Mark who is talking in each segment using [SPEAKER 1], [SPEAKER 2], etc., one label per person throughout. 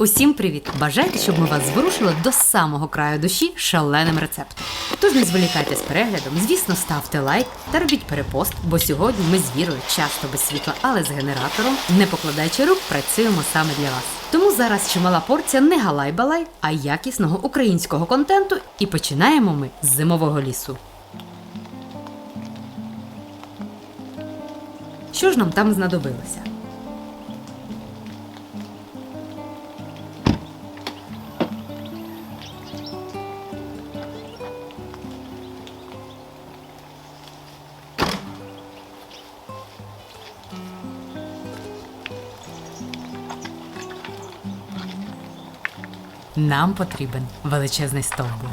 [SPEAKER 1] Усім привіт! Бажайте, щоб ми вас зворушили до самого краю душі шаленим рецептом. Тож не зволікайте з переглядом, звісно, ставте лайк та робіть перепост, бо сьогодні ми з вірою часто без світла, але з генератором, не покладаючи рук, працюємо саме для вас. Тому зараз чимала порція не галай-балай, а якісного українського контенту. І починаємо ми з зимового лісу. Що ж нам там знадобилося? Нам потрібен величезний стовбур.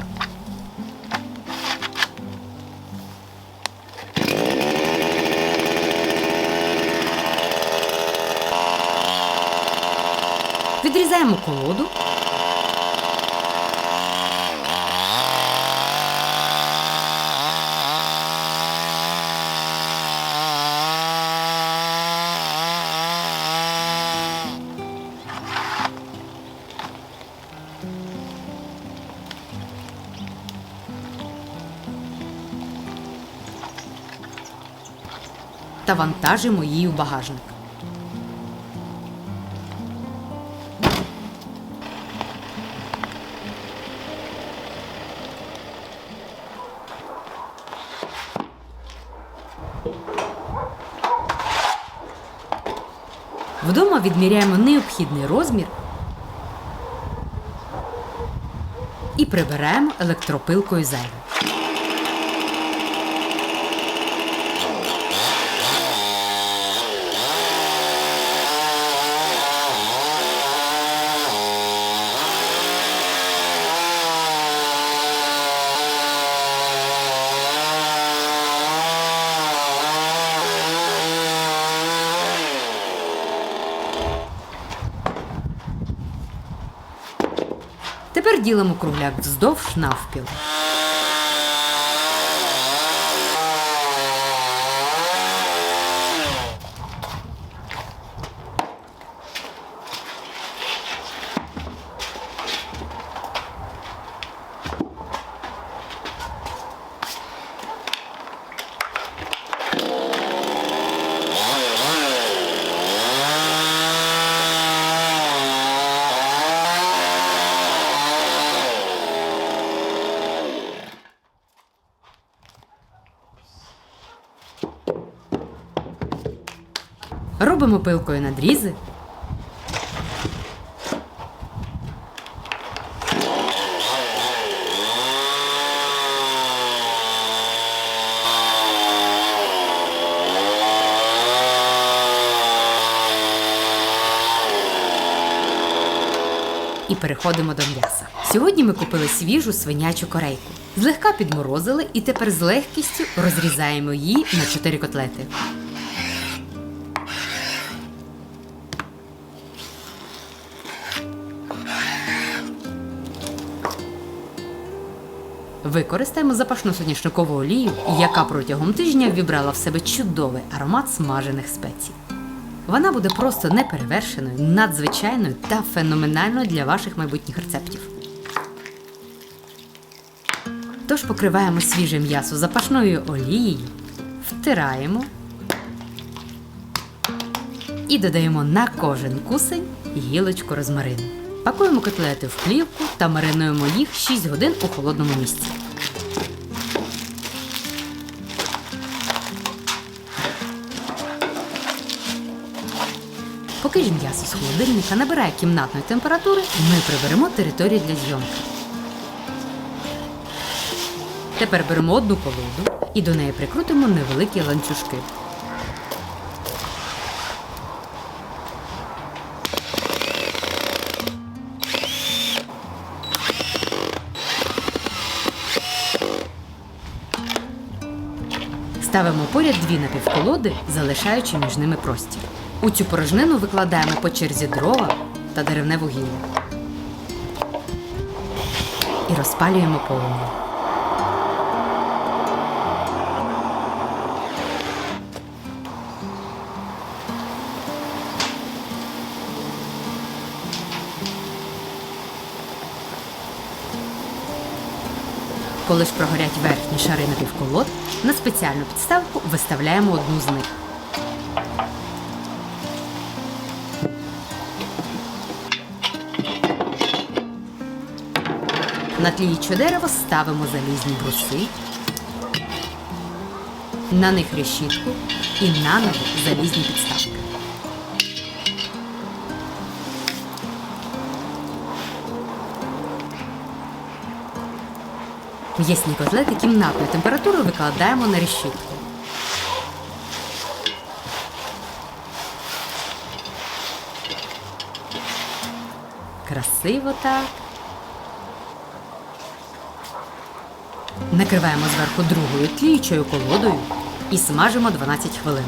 [SPEAKER 1] Відрізаємо колоду. Та вантажимо її в багажник. Вдома відміряємо необхідний розмір і прибираємо електропилкою зайве. Тепер ділимо кругляк вздовж навпіл. Робимо пилкою надрізи. І переходимо до м'яса. Сьогодні ми купили свіжу свинячу корейку. Злегка підморозили і тепер з легкістю розрізаємо її на 4 котлети. Використаємо запашну соняшникову олію, яка протягом тижня вібрала в себе чудовий аромат смажених спецій. Вона буде просто неперевершеною, надзвичайною та феноменальною для ваших майбутніх рецептів. Тож покриваємо свіже м'ясо запашною олією, втираємо і додаємо на кожен кусень гілочку розмарину. Пакуємо котлети в плівку та маринуємо їх 6 годин у холодному місці. Поки ж м'ясо з холодильника набирає кімнатної температури, ми приберемо територію для зйомки. Тепер беремо одну колоду і до неї прикрутимо невеликі ланцюжки. Ставимо поряд дві напівколоди, залишаючи між ними простір. У цю порожнину викладаємо по черзі дрова та деревне вугілля. І розпалюємо полум'я. Коли ж прогорять верхні шари напівколод, на спеціальну підставку виставляємо одну з них. На тліюче дерево ставимо залізні бруси, на них решітку і наново залізні підставки. М'ясні котлети кімнатної температури викладаємо на решітку. Красиво так. Накриваємо зверху другою тліючою колодою і смажимо 12 хвилин.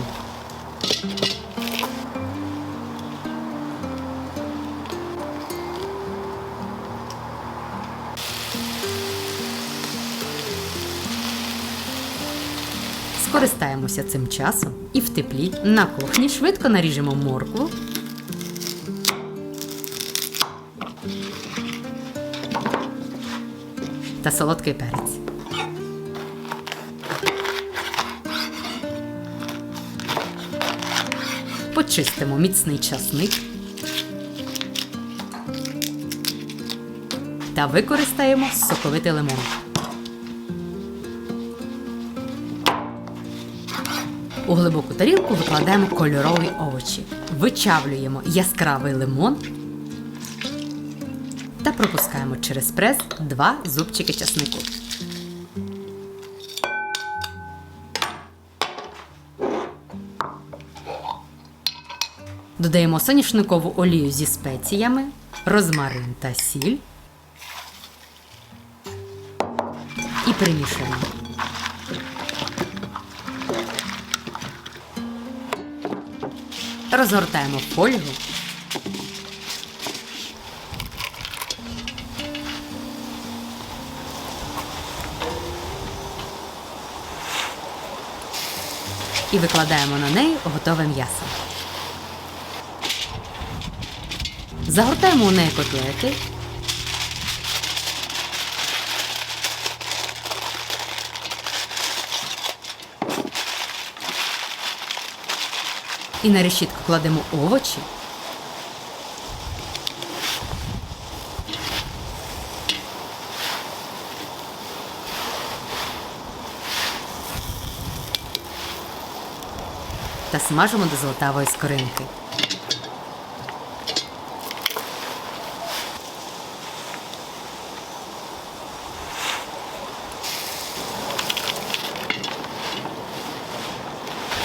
[SPEAKER 1] Скористаємося цим часом і в теплі на кухні швидко наріжемо моркву. Та солодкий перець. Почистимо міцний часник та використаємо соковитий лимон. У глибоку тарілку викладаємо кольорові овочі, вичавлюємо яскравий лимон та пропускаємо через прес два зубчики часнику. Додаємо соняшникову олію зі спеціями, розмарин та сіль і перемішуємо. Розгортаємо фольгу. І викладаємо на неї готове м'ясо. Загортаємо у неї котлети. І на решітку кладемо овочі. Та смажимо до золотавої скоринки.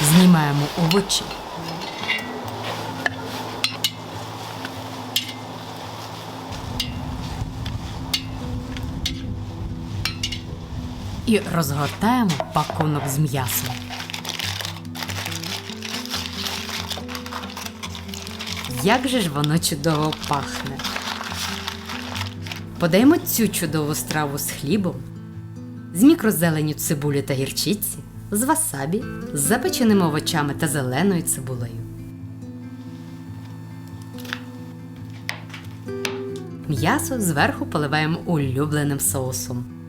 [SPEAKER 1] Знімаємо овочі. І розгортаємо пакунок з м'ясом. Як же ж воно чудово пахне. Подаємо цю чудову страву з хлібом, з мікрозеленю цибулі та гірчиці, з васабі, з запеченими овочами та зеленою цибулею. М'ясо зверху поливаємо улюбленим соусом.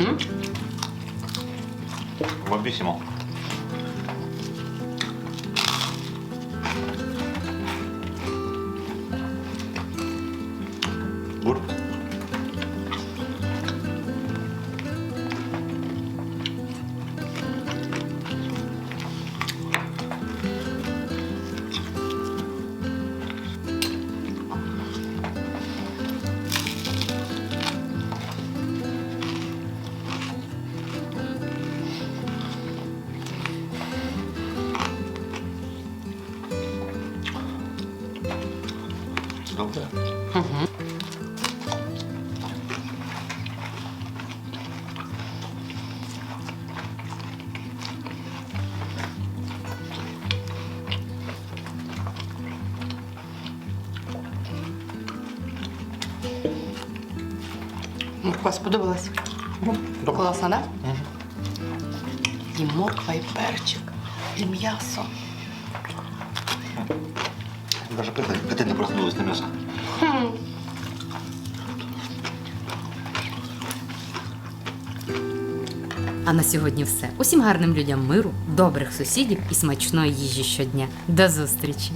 [SPEAKER 2] М? В обисимо. Добре.
[SPEAKER 3] Морква сподобалась? Класно, да? І морква, і перчик, і м'ясо.
[SPEAKER 2] Даже коты, не проснулись на мясо.
[SPEAKER 1] А на сьогодні все. Усім гарним людям миру, добрих сусідів і смачної їжі щодня. До зустрічі!